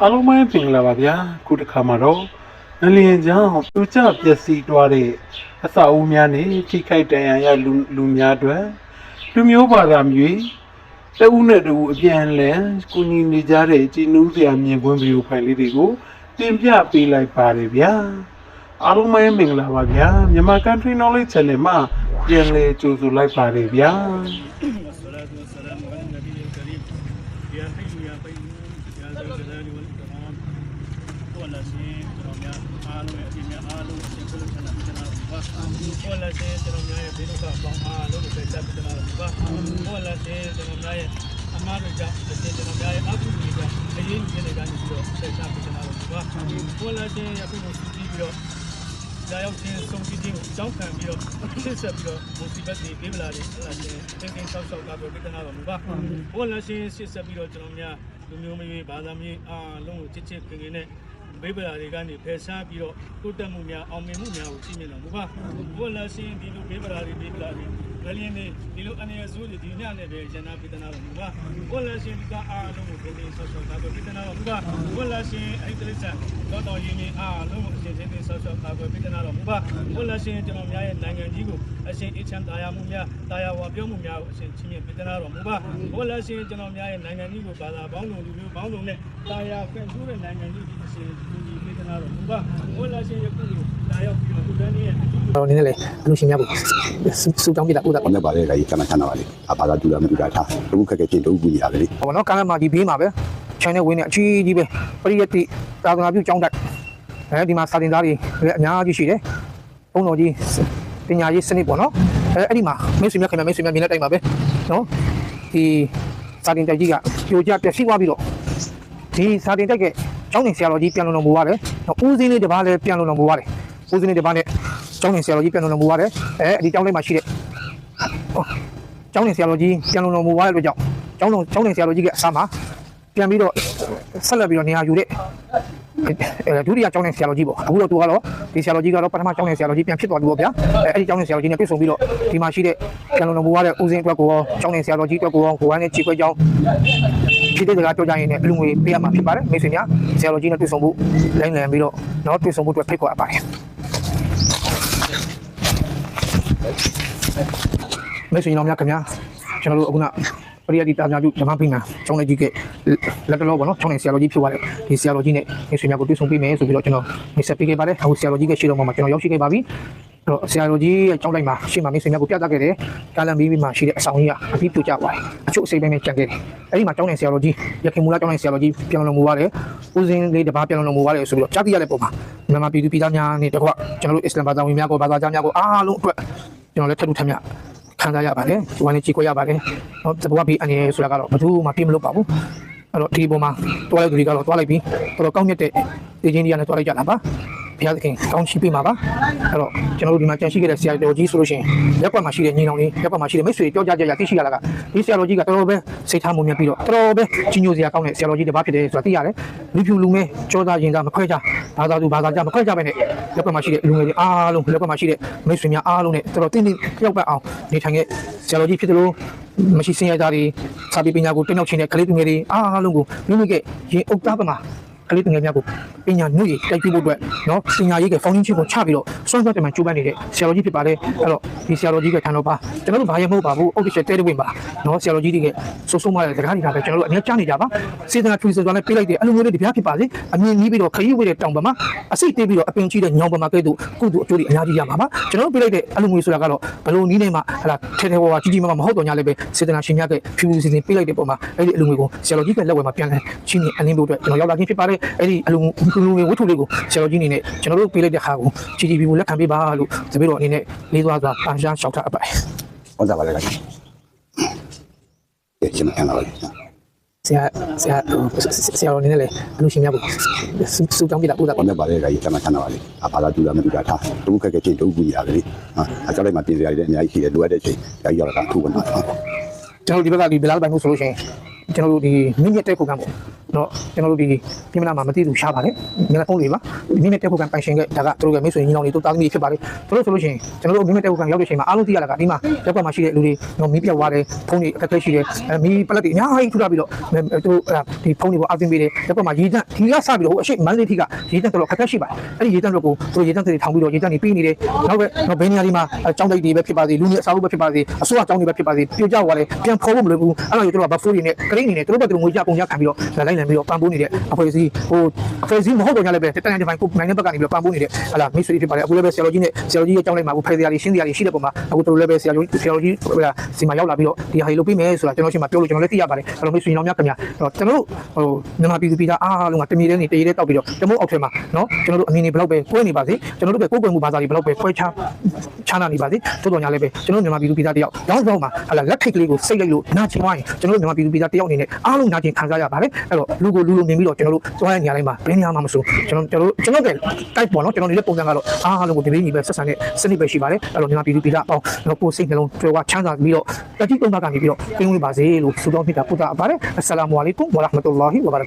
အားလုံးပဲပင်လာပါဗျာခုတစ်ခါမှာတော့ငလျင်ကြောင့်ပြိုကျပျက်စီးသွားတဲ့အဆောက်အဦများနဲ့ထိခိုက်ဒဏ်ရာရလူလူများအတွက်လူမျိုးဘာသာမျိုးတဦးနဲ့တဦးအပြန်အလှန်ကူညီနေကြတဲ့ကြည်နူးစရာမြင်ကွင်းဗီဒီယိုဖိုင်လေးတွေကိုတင်ပြပေးလိုက်ပါတယ်ဗျာအားလုံးပဲမင်္ဂလာပါဗျာမြန်မာ Country Knowledge Channel မှာပြန်လည်ကြိုဆိုလိုက်ပါတယ်ဗျာ ဘုရားလက်ထဲကျွန်တော်များရဲ့ဘေးဒုက္ခပေါင်းအားလုံးကိုပြတ်ပြီးတော့ပါဘုရားလက်ထဲကျွန်တော်များရဲ့အမားတို့ကြောင့်လက်ထဲကျွန်တော်များရဲ့အကူအညီကြောင့်အရေးကြီးတဲ့ကနေပြီးတော့ဆက်ချပြီးကျွန်တော်တို့ပါဘုရားလက်ထဲအခုကိုကြည့်ပြီးတော့ကြာရောက်ခြင်းဆုံးဖြတ်ခြင်းကိုကြောက်ခံပြီးတော့အခုလက်ဆက်ပြီးတော့မူစီဘတ်တွေပြေးပလာတယ်အဲ့ဒါချင်းတင်တင်ဆောက်ဆောက်ကားပြီးပြဿနာပါမူပါဘုရားလက်ရှင်ရှေ့ဆက်ပြီးတော့ကျွန်တော်များလူမျိုးမရွေးဘာသာမရွေးအားလုံးကိုချစ်ချစ်ခင်ခင်နဲ့ ဘေးပလာတွေကနေဖယ်ရှားပြီးတော့တိုးတက်မှုများအောင်မြင်မှုများကိုကြီးမြင်တော်မူပါဘုရားရှင်ဒီလိုဘေးပလာတွေဘေးပလာတွေဗလင်းနေဒီလိုအနေအဆိုးတွေဒီညနဲ့ပဲရနာပြဒနာတော်မူပါဘုရားရှင်ဒီကအားလုံးကိုသင်္ကန်းဆောက်ဆောက်ကပြောပြဒနာတော်မူပါဘုရားရှင်အဲ့ဒီတစ္ဆာတော်တော်ရင်းနေအားလုံးကိုအရှင် သင်္ကန်းဆောက်ဆောက်ကပြောပြဒနာတော်မူပါဘုရားရှင်ကျွန်တော်များရဲ့နိုင်ငံကြီးကိုအရှင်အချမ်းသာယာမှုများတာယာဝပြောမှုများကိုအရှင်ချင်းမြတ်ပြဒနာတော်မူပါဘုရားရှင်ကျွန်တော်များရဲ့နိုင်ငံကြီးကိုဘာသာပေါင်းစုံလူမျိုးပေါင်းစုံနဲ့တာယာဖွင့်ဆိုးတဲ့နိုင်ငံကြီးကိုအရှင်ကြီးပြဒနာတော်မူပါဘုရားရှင်ယခုလိုလာရောက်ပြီးတော့သူတန်းရဲ့တော့နည်းနည်းလေအလူရှင်များကိုစူတောင်းပြတာဥဒ္ဒါ။ဘာနဲ့ပါလဲဒါကြီးကမှချမ်းသာပါလေ။အဘာသာတူတာမတူတာထား။တခုခက်ခဲချင်းတခုကူညီရတယ်လေဟောနော်ကမ်းလမ်းမှာဒီဘေးမှာပဲချိုင်းနဲ့ဝင်းနဲ့အကြီးကြီးပဲပရိယတ်တိသာသနာပြုကျောင်းတက် အဲဒီမှာစာတင်သားတွေလည်းအများကြီးရှိတယ်ဘုံတော်ကြီးပညာရေးစနစ်ပေါ့နော်အဲအဲ့ဒီမှာမိတ်ဆွေများခင်ဗျာမိတ်ဆွေများမြင်တဲ့တိုင်ပါပဲနော်ဒီစာတင်တိုက်ကြီးကပြိုကျပျက်စီးသွားပြီးတော့ဒီစာတင်တိုက်ကကျောင်းနေဆရာတော်ကြီးပြန်လုံတော်မူရတယ်နော်ဦးစင်းလေးတစ်ပါးလည်းပြန်လုံတော်မူရတယ်ဦးစင်းလေးတစ်ပါးနဲ့ကျောင်းနေဆရာတော်ကြီးပြန်လုံတော်မူရတယ်အဲဒီကျောင်းလေးမှာရှိတဲ့ကျောင်းနေဆရာတော်ကြီးပြန်လုံတော်မူသွားတဲ့အတွက်ကြောင့်ကျောင်းတော်ကျောင်းနေဆရာတော်ကြီးကအစားမှာပြန်ပြီးတော့ဆက်လက်ပြီးတော့နေရာယူတဲ့အဲ ဒုတိယကျောင်းနေဆရာတော်ကြီးပေါ့အခုတော့သူကတော့ဒီဆရာတော်ကြီးကတော့ပထမကျောင်းနေဆရာတော်ကြီးပြန်ဖြစ်သွားပြီပေါ့ဗျာအဲအဲ့ဒီကျောင်းနေဆရာတော်ကြီးနဲ့တွေ့ဆုံပြီးတော့ဒီမှာရှိတဲ့ပြန်လုံတော်မူသွားတဲ့ဦးစင်းအတွက်ကိုရောကျောင်းနေဆရာတော်ကြီးအတွက်ကိုရောကိုဝမ်းနဲ့ခြေခွဲကျောင်းဖြစ်တဲ့စကားပြောကြရင်လည်းအလူငွေပေးရမှာဖြစ်ပါတယ်မိတ်ဆွေများဆရာတော်ကြီးနဲ့တွေ့ဆုံဖို့လိုင်းလံပြီးတော့တော့တွေ့ဆုံဖို့အတွက်ဖိတ်ခေါ်အပ်ပါတယ်မိတ်ဆွေတော်များခင်ဗျာကျွန်တော်တို့အခုန ပရိယတ်တိတာများပြုဓမ္မဖိနာကျောင်းလေးကြီးကလက်တလောပေါ့နော်ကျောင်းနေဆရာတော်ကြီးဖြစ်သွားတယ်ဒီဆရာတော်ကြီးနဲ့မိတ်ဆွေများကိုတွေ့ဆုံပေးမယ်ဆိုပြီးတော့ကျွန်တော်မိတ်ဆက်ပေးခဲ့ပါတယ်အခုဆရာတော်ကြီးကရှေ့တော်မှာကျွန်တော်ရောက်ရှိခဲ့ပါပြီအဲ့တော့ဆရာတော်ကြီးရဲ့ကျောင်းတိုင်းမှာရှေ့မှာမိတ်ဆွေများကိုပြသခဲ့တယ်ကာလန်ဘီဘီမှာရှိတဲ့အဆောင်ကြီးကအပြီးပြကြသွားတယ်အချို့အစိမ့်ပိုင်းနဲ့ကြံခဲ့တယ်အဲ့ဒီမှာကျောင်းနေဆရာတော်ကြီးရခင်မူလာကျောင်းနေဆရာတော်ကြီးပြန်လုံမူပါတယ်ဦးစင်းလေးတစ်ပါးပြန်လုံမူပါတယ်ဆိုပြီးတော့ကြားသိရတဲ့ပုံမှာမြန်မာပြည်သူပြည်သားများနဲ့တကွကျွန်တော်တို့အစ္စလမ်ဘာသာဝင်များကိုဘာသာကြားများကိုအားလုံးအတွက်ကျွန်တော်လည်းထပ်ထူးထပ်မြတ် ခံစားရပါတယ်ဒီဝိုင်းလေးကြည့်ခွင့်ရပါတယ်เนาะသဘောပြီးအနေဆိုတာကတော့ဘယ်သူမှပြင်မလို့ပါဘူးအဲ့တော့ဒီပုံမှာတွားလိုက်သူတွေကတော့တွားလိုက်ပြီးတော်တော်ကောင်းမြတ်တဲ့ဒီချင်းကြီးကနေတွားလိုက်ကြတာပါ ဘုရားသခင်ကောင်းရှိပေးမှာပါအဲ့တော့ကျွန်တော်တို့ဒီမှာကြံရှိခဲ့တဲ့ဆရာတော်ကြီးဆိုလို့ရှိရင်ရက်ကွက်မှာရှိတဲ့ညီနောင်လေးရက်ကွက်မှာရှိတဲ့မိတ်ဆွေပြောကြကြရသိရှိရတာကဒီဆရာတော်ကြီးကတော်တော်ပဲစိတ်ထားမှုမြတ်ပြီးတော့တော်တော်ပဲကြီးညိုစရာကောင်းတဲ့ဆရာတော်ကြီးတစ်ပါးဖြစ်တယ်ဆိုတာသိရတယ်လူဖြူလူမဲကြောသားရင်သားမခွဲကြဘာသာသူဘာသာကြမခွဲကြပဲနဲ့ရက်ကွက်မှာရှိတဲ့လူငယ်တွေအားလုံးရက်ကွက်မှာရှိတဲ့မိတ်ဆွေများအားလုံးနဲ့တော်တော်တင်းတင်းကြောက်ပတ်အောင်နေထိုင်ခဲ့ဆရာတော်ကြီးဖြစ်တယ်လို့မရှိစင်ရတာတွေစာပေပညာကိုတင်နောက်ချင်တဲ့ကလေးသူငယ်တွေအားလုံးကိုမိမိကရင်အုပ်သားပမာ ကလေးငယ်များကိုပညာနှုတ်ရတိုက်ပြဖို့အတွက်နော်ပညာရေးကဖောင်းရင်းချင်းကိုချပြီးတော့စွန့်စွန့်တယ်မှကြိုးပမ်းနေတဲ့ဆရာတော်ကြီးဖြစ်ပါတယ်အဲ့တော့ဒီဆရာတော်ကြီးကခံတော့ပါကျွန်တော်တို့ဘာရမဟုတ်ပါဘူးအုတ်တချက်တဲတဲ့ဝင်ပါနော်ဆရာတော်ကြီးတွေကစိုးစိုးမရတဲ့စကားတွေကပဲကျွန်တော်တို့အများကြားနေကြပါစေတနာထွေးစွာနဲ့ပြေးလိုက်တယ်အလိုမျိုးတွေတရားဖြစ်ပါစေအမြင်ကြီးပြီးတော့ခရီးဝေးတဲ့တောင်ပေါ်မှာအစိတ်တေးပြီးတော့အပင်ကြီးတဲ့ညောင်ပေါ်မှာကဲ့သို့ကုသိုလ်အကျိုးတွေအများကြီးရမှာပါကျွန်တော်တို့ပြေးလိုက်တဲ့အလိုမျိုးဆိုတာကတော့ဘလို့နီးနေမှာဟလာထဲထဲဝါဝါကြီးကြီးမားမားမဟုတ်တော့ညလည်းပဲစေတနာရှင်များကဖြူဖြူစင်စင်ပြေးလိုက်တဲ့ပုံမှာအဲ့ဒီအလိုမျိုးကိုဆရာတော်ကြီးကလက်ဝဲမှာပြန်လဲချင်းနေအလင်းဖို့အတွက်ကျွန်တော်ရောက်လာခြင်းဖြစ်ပါတယ်အဲ့ဒီအလိုလိုဝတ္ထုလေးကိုဆရာတော်ကြီးအနေနဲ့ကျွန်တော်တို့ပေးလိုက်တဲ့ခါကိုချီချီပီပူလက်ခံပေးပါလို့တပည့်တော်အနေနဲ့လေးသွားစွာပန်ရှားလျှောက်ထားအပ်ပါတယ်။ဟုတ်တာပါလေဒါကြီး။ကဲချင်းမှချမ်းသာပါလေ။ဆရာဆရာဆရာတော်အနေနဲ့လည်းအလူရှင်များကိုစူတောင်းပြတာဥဒ္ဒါဘာနဲ့ပါလဲဒါကြီးကမှချမ်းသာပါလေ။အဘာသာတူတာမတူတာထား။တခုခက်ခဲချင်းတခုကူညီရတယ်လေ။ဟာအကြောက်လိုက်မှပြင်စရာတွေလည်းအများကြီးရှိတယ်လိုအပ်တဲ့ချိန်ဒါကြီးရောက်တာအထူးပါနော်။ကျွန်တော်ဒီဘက်ကဒီဘယ်လောက်ပိုင်မှုဆိုလို့ရှိရင် ကျွန်တော်တို့ဒီမိမြက်တဲ့ခုခံပေါ့နော်ကျွန်တော်တို့ဒီပြင်မနာမှာမသိသူရှားပါတယ်မျက်နှာဖုံးတွေပါမိမြက်တဲ့ခုခံပိုင်ရှင်ကဒါကသူတို့ကမိတ်ဆွေညီနောင်တွေတို့တာသမီဖြစ်ပါတယ်သူတို့ဆိုလို့ရှိရင်ကျွန်တော်တို့မိမြက်တဲ့ခုခံရောက်တဲ့ချိန်မှာအားလုံးသိရတာကဒီမှာရက်ကွက်မှာရှိတဲ့လူတွေနော်မီးပြတ်သွားတယ်ဖုံးတွေအခက်အခဲရှိတယ်အဲမီးပလက်တွေအများကြီးထူထားပြီးတော့သူတို့ဒီဖုံးတွေကိုအသင်ပေးတယ်ရက်ကွက်မှာရေတန့်ဒီကစပြီးတော့ဟိုအရှိမန္တလေးထိကရေတန့်တော့အခက်အခဲရှိပါတယ်အဲ့ဒီရေတန့်တော့ကိုသူတို့ရေတန့်တွေထောင်ပြီးတော့ရေတန့်တွေပြီးနေတယ်နောက်ပဲနော်ဘယ်နေရာဒီမှာကျောင်းတိုက်တွေပဲဖြစ်ပါစေလူနေအစားအုပ်ပဲဖြစ်ပါစေအစိုးရကျောင်းတွေပဲဖြစ်ပါစေပြိုကျသွားတယ်ပြန်ဖော်ဖို့မလိုဘူးအဲ့လိုတို့ကဘဖိုးတွေနဲ့ဂရိတ်နေနဲ့တို့ဘက်တို့ငွေကြပုံကြခံပြီးတော့လိုက်နိုင်ပြီးတော့ပံ့ပိုးနေတဲ့အဖွဲ့အစည်းဟိုအဖွဲ့အစည်းမဟုတ်တော့ညလည်းပဲတတန်တပိုင်းကိုနိုင်တဲ့ဘက်ကနေပြီးတော့ပံ့ပိုးနေတဲ့ဟလာမိတ်ဆွေတွေဖြစ်ပါတယ်အခုလည်းပဲဆရာတော်ကြီးနဲ့ဆရာတော်ကြီးရဲ့ကျောင်းလိုက်မှာအခုဖိုင်စရာတွေရှင်းစရာတွေရှိတဲ့ပုံမှာအခုတို့လည်းပဲဆရာတော်ကြီးဆရာတော်ကြီးဟိုလာစီမှာရောက်လာပြီးတော့ဒီဟာတွေလုပ်ပေးမယ်ဆိုတာကျွန်တော်ရှိမှပြောလို့ကျွန်တော်လည်းသိရပါတယ်အဲ့လိုမိတ်ဆွေညီနောင်များခင်ဗျာကျွန်တော်တို့ဟိုမြန်မာပြည်သူပြည်သားအားလုံးကတမီတဲ့နေတရေတဲ့တောက်ပြီးတော့တမို့အောက်ထဲမှာနော်ကျွန်တော်တို့အမြင်တွေဘလောက်ပဲကွဲနေပါစေကျွန်တော်တို့ကကိုယ်ကွယ်မှုဘာသာတွေဘလောက်ပဲခွဲခြားခြားနာနေပါစေတိုးတော်ညာလည်းပဲကျွန်တော်မြန်မာပြည်သူပြည်သားတယောက်ရောင်းဆောင်မှာဟလာလက်ထိတ်ကလေးကိုစိတ်လိုက်လို့နာကျင်သွားရင်ကျွန်တော်တို့မြန်မာပြည်သူပြည်သားတယောက်အနေနဲ့အားလုံးနာကျင်ခံစားရပါတယ်အဲ့တော့လူကိုလူလိုနေပြီးတော့ကျွန်တော်တို့သွားရနေရာတိုင်းမှာဘယ်နေရာမှာမဆိုကျွန်တော်ကျွန်တော်ကျွန်တော်ကတိုက်ပေါ်နော်ကျွန်တော်နေတဲ့ပုံစံကတော့အားလုံးကိုဒီလေးကြီးပဲဆက်ဆံတဲ့စနစ်ပဲရှိပါတယ်အဲ့တော့မြန်မာပြည်သူပြည်သားအောင်ကျွန်တော်ကိုယ်စိတ်နှလုံးကြွယ်ဝချမ်းသာပြီးတော့တတိတုံးတာကနေပြီးတော့ပြင်ဝင်ပါစေလို့ဆုတောင်းဖြစ်တာပုဒ်တာပါတယ်အစ္စလာမူအလိုင်ကွမ်ဝါရဟ်မတ်တူလာဟီဝါဘာ